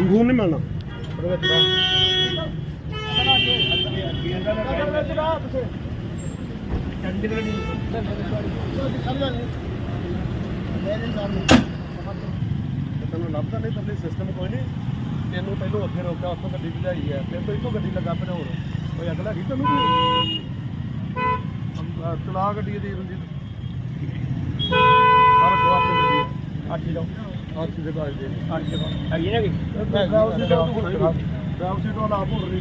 ਲਾਓ ਨਹੀਂ ਮਿਲਣਾ। ਉਹਦੇ ਲੱਭਦਾ ਨਹੀਂ ਥੱਲੇ ਸਿਸਟਮ ਕੋਈ ਨਹੀਂ। ਤੈਨੂੰ ਪਹਿਲੋਂ ਅੱਗੇ ਰੋਕਿਆ ਉੱਥੋਂ ਗੱਡੀ ਭਜਾਈ ਹੈ ਫਿਰ ਤੋਂ ਇੱਥੋਂ ਗੱਡੀ ਲੱਗਾ ਬਣਾਉਣ ਕੋਈ ਅਗਲਾ ਕੀ ਤੈਨੂੰ ਕੋਈ? ਚਲਾ ਗੱਡੀ ਦੀ ਰੰਜੀਤ ਹਰ ਕੋ ਗੱਡੀ ਜਾਓ। ਦੇ ਬਾਅਦ ਦੇ ਨਾ ਤੋਂ ਹੁਣ ਹੋ ਰਹੀ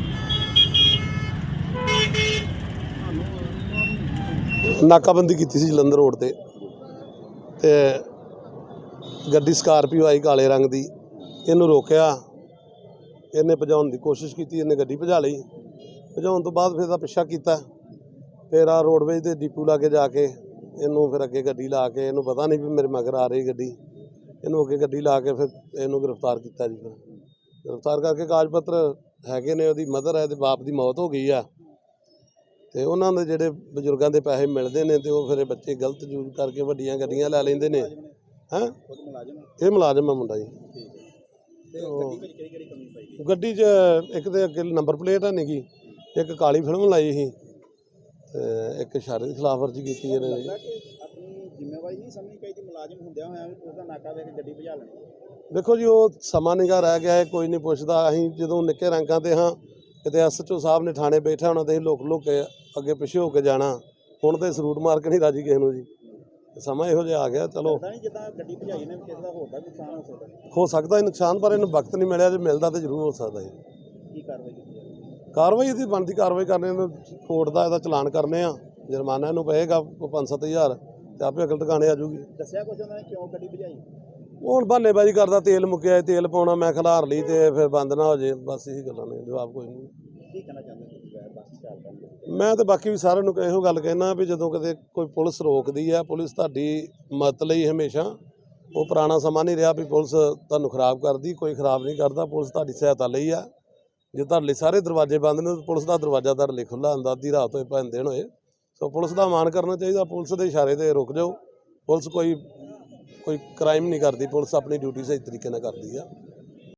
ਨਾਕਾਬੰਦੀ ਕੀਤੀ ਸੀ ਜਲੰਧਰ ਰੋਡ ਤੇ। ਤੇ ਗੱਡੀ ਸਕਾਰਪੀਓ ਆਈ ਕਾਲੇ ਰੰਗ ਦੀ। ਇਹਨੂੰ ਰੋਕਿਆ। ਇਹਨੇ ਭਜਾਉਣ ਦੀ ਕੋਸ਼ਿਸ਼ ਕੀਤੀ, ਇਹਨੇ ਗੱਡੀ ਭਜਾ ਲਈ। ਭਜਾਉਣ ਤੋਂ ਬਾਅਦ ਫਿਰ ਇਹਦਾ ਪਿੱਛਾ ਕੀਤਾ। ਫਿਰ ਆ ਰੋਡਵੇਜ ਦੇ ਡੀਪੂ ਲਾ ਕੇ ਜਾ ਕੇ, ਇਹਨੂੰ ਫਿਰ ਅੱਗੇ ਗੱਡੀ ਲਾ ਕੇ, ਇਹਨੂੰ ਪਤਾ ਨਹੀਂ ਵੀ ਮੇਰੇ ਮਗਰ ਆ ਰਹੀ ਗੱਡੀ। ਇਹਨੂੰ ਅੱਗੇ ਗੱਡੀ ਲਾ ਕੇ ਫਿਰ ਇਹਨੂੰ ਗ੍ਰਿਫਤਾਰ ਕੀਤਾ ਜੀ ਫਿਰ। ਗ੍ਰਿਫਤਾਰ ਕਰਕੇ ਕਾਗਜ਼ ਪੱਤਰ ਹੈਗੇ ਨੇ, ਉਹਦੀ ਮਦਰ ਹੈ ਤੇ ਬਾਪ ਦੀ ਮੌਤ ਹੋ ਗਈ ਆ। ਤੇ ਉਹਨਾਂ ਦੇ ਜਿਹੜੇ ਬਜ਼ੁਰਗਾਂ ਦੇ ਪੈਸੇ ਮਿਲਦੇ ਨੇ ਤੇ ਉਹ ਫਿਰ ਬੱਚੇ ਗਲਤ ਯੂਜ਼ ਕਰਕੇ ਵੱਡੀਆਂ ਗੱਡੀਆਂ ਲੈ ਲੈਂਦੇ ਨੇ। ਹੈਂ? ਇਹ ਮੁਲਾਜ਼ਮ ਹੈ ਮੁੰਡਾ ਜੀ। ਗੱਡੀ 'ਚ ਇੱਕ ਤੇ ਅੱਗੇ ਨੰਬਰ ਪਲੇਟ ਹੈ ਨਹੀਂਗੀ ਇੱਕ ਕਾਲੀ ਫਿਲਮ ਲਾਈ ਸੀ ਤੇ ਇੱਕ ਇਸ਼ਾਰੇ ਦੀ ਖਿਲਾਫਵਰਜੀ ਕੀਤੀ ਇਹਨੇ ਜੀ ਆਪਣੀ ਜ਼ਿੰਮੇਵਾਰੀ ਨਹੀਂ ਸਮਝਣੀ ਚਾਹੀਦੀ ਮੁਲਾਜ਼ਮ ਹੁੰਦਿਆਂ ਹੋਇਆਂ ਵੀ ਉਹਦਾ ਨਾਕਾ ਵੇਖ ਕੇ ਗੱਡੀ ਭਜਾ ਲੈਣੀ। ਦੇਖੋ ਜੀ ਉਹ ਸਮਾਂ ਨਿਗਾ ਰਹਿ ਗਿਆ ਹੈ ਕੋਈ ਨਹੀਂ ਪੁੱਛਦਾ। ਅਸੀਂ ਜਦੋਂ ਨਿੱਕੇ ਰੰਗਾਂ ਤੇ ਹਾਂ ਕਿਤੇ ਐਸਐਚਓ ਸਾਹਿਬ ਨੇ ਥਾਣੇ ਬੈਠਾ ਹੋਣਾ ਤੇ ਅਸੀਂ ਲੁਕ ਲੁਕ ਕੇ ਅੱਗੇ ਪਿੱਛੇ ਹੋ ਕੇ ਜਾਣਾ। ਹੁਣ ਤੇ ਸਰੂਟ ਮਾਰ ਕੇ ਨਹੀਂ ਰਾਜੀ ਕਿਸੇ ਨੂੰ ਜੀ। ਸਮਾਂ ਇਹੋ ਜਿਹਾ ਆ ਗਿਆ ਚਲੋ। ਪਤਾ ਨਹੀਂ ਜਿੱਦਾਂ ਗੱਡੀ ਭਜਾਈ ਨੇ ਕਿਸੇ ਦਾ ਹੋਰ ਦਾ ਵੀ ਨੁਕਸਾਨ ਹੋ ਸਕਦਾ। ਹੋ ਸਕਦਾ ਹੈ ਨੁਕਸਾਨ ਪਰ ਇਹਨੂੰ ਵਕਤ ਨਹੀਂ ਮਿਲਿਆ ਜੇ ਮਿਲਦਾ ਤੇ ਜ਼ਰੂਰ ਹੋ ਸਕਦਾ ਹੈ। ਕੀ ਕਾਰਵਾਈ ਕੀਤੀ ਜਾਵੇ? ਕਾਰਵਾਈ ਇਹਦੀ ਬਣਦੀ ਕਾਰਵਾਈ ਕਰਨੇ ਨੂੰ ਕੋਰਟ ਦਾ ਇਹਦਾ ਚਲਾਨ ਕਰਨੇ ਆ। ਜੁਰਮਾਨਾ ਇਹਨੂੰ ਪਏਗਾ ਕੋਈ 5-7000 ਤੇ ਆਪੇ ਅਕਲ ਟਿਕਾਣੇ ਆ ਜੂਗੀ ਦੱਸਿਆ ਕੁਝ ਉਹਨਾਂ ਨੇ ਕਿਉਂ ਗੱਡੀ ਭਜਾਈ? ਉਹ ਹੁਣ ਬਹਾਨੇਬਾਜ਼ੀ ਕਰਦਾ ਤੇਲ ਮੁੱਕਿਆ ਤੇਲ ਪਾਉਣਾ ਮੈਂ ਖਿਲਾਰ ਲਈ ਤੇ ਫਿਰ ਬੰਦ ਨਾ ਹੋ ਜੇ ਬਸ ਇਹੀ ਗੱਲਾਂ ਨੇ ਜਵਾਬ ਕੋਈ ਨਹੀਂ। ਕੀ ਕਹਿਣਾ ਚਾਹੁੰਦੇ ਤੁਸੀਂ ਵੈਸੇ ਬੱਸ ਚਾਲਕਾਂ ਨੂੰ ਮੈਂ ਤੇ ਬਾਕੀ ਵੀ ਸਾਰਿਆਂ ਨੂੰ ਇਹੋ ਗੱਲ ਕਹਿਣਾ ਵੀ ਜਦੋਂ ਕਦੇ ਕੋਈ ਪੁਲਿਸ ਰੋਕਦੀ ਆ, ਪੁਲਿਸ ਤੁਹਾਡੀ ਮਦਦ ਲਈ ਹਮੇਸ਼ਾ ਉਹ ਪੁਰਾਣਾ ਸਮਾਂ ਨਹੀਂ ਰਿਹਾ ਵੀ ਪੁਲਿਸ ਤੁਹਾਨੂੰ ਖਰਾਬ ਕਰਦੀ, ਕੋਈ ਖਰਾਬ ਨਹੀਂ ਕਰਦਾ, ਪੁਲਿਸ ਤੁਹਾਡੀ ਸਹਾਇਤਾ ਲਈ ਆ। ਜੇ ਤੁਹਾਡੇ ਲਈ ਸਾਰੇ ਦਰਵਾਜ਼ੇ ਬੰਦ ਨੇ, ਤਾਂ ਪੁਲਿਸ ਦਾ ਦਰਵਾਜ਼ਾ ਤੁਹਾਡੇ ਲਈ ਖੁੱਲਾ ਹੁੰਦਾ ਅੱਧੀ ਰਾਤ ਹੋਏ ਭਾਵੇਂ ਦਿਨ ਹੋਏ। ਸੋ ਪੁਲਿਸ ਦਾ ਮਾਣ ਕਰਨਾ ਚਾਹੀਦਾ, ਪੁਲਿਸ ਦੇ ਇਸ਼ਾਰੇ ਤੇ ਰੁਕ ਜਾਓ। ਪੁਲਿਸ ਕੋਈ ਕੋਈ ਕ੍ਰਾਈਮ ਨਹੀਂ ਕਰਦੀ, ਪੁਲਿਸ ਆਪਣੀ ਡਿਊਟੀ ਸਹੀ ਤਰੀਕੇ ਨਾਲ ਕਰਦੀ ਆ।